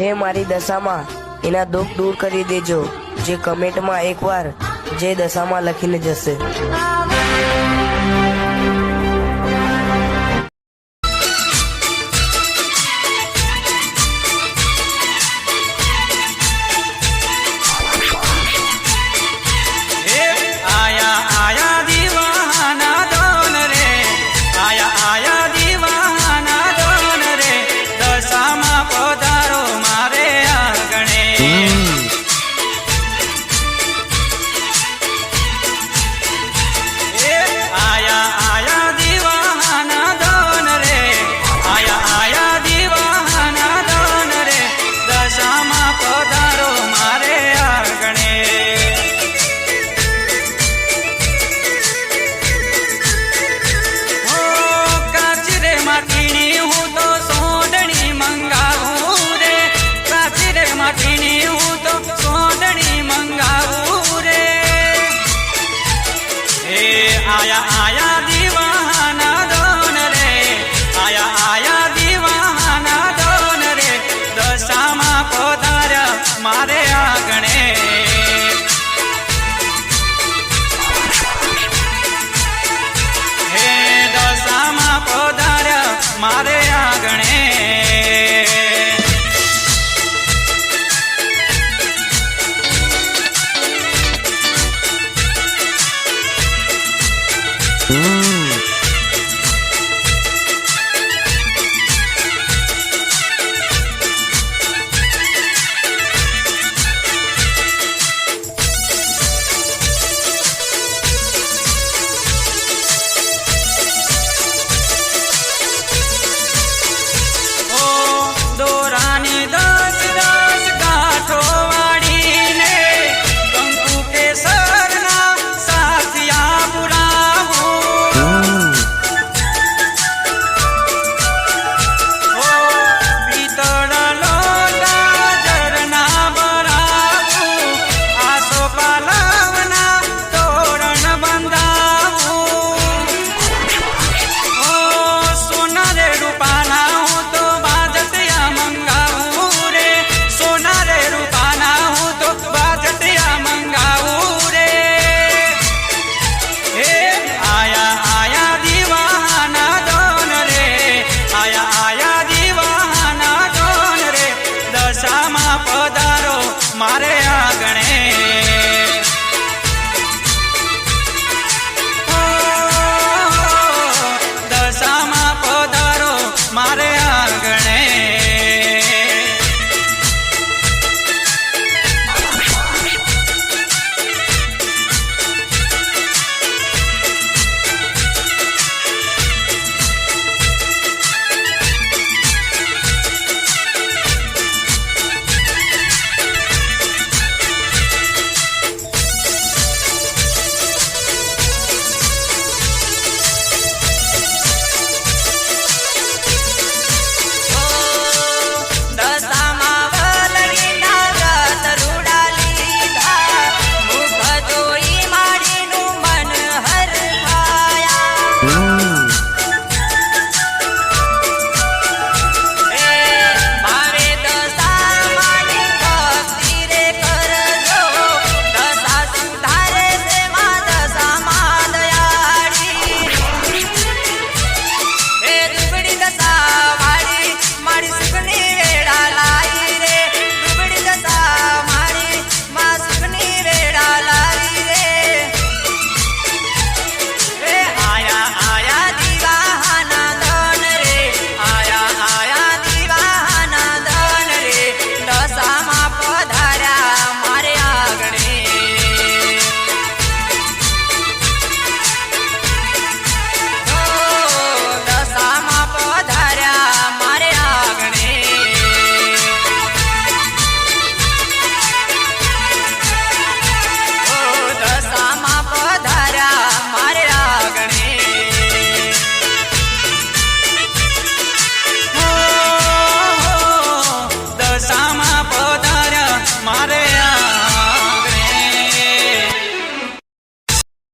હે મારી દશામાં, એના દુઃખ દૂર કરી દેજો. જે કમેન્ટમાં એકવાર જે દશામાં લખીને જશે. આયા આયા દીવાના દોન રે. આયા આયા દીવાના દોન રે. દશામાં પોતાર મારે આગણે. હે દશામાં પોતાર મારે mare. Oh.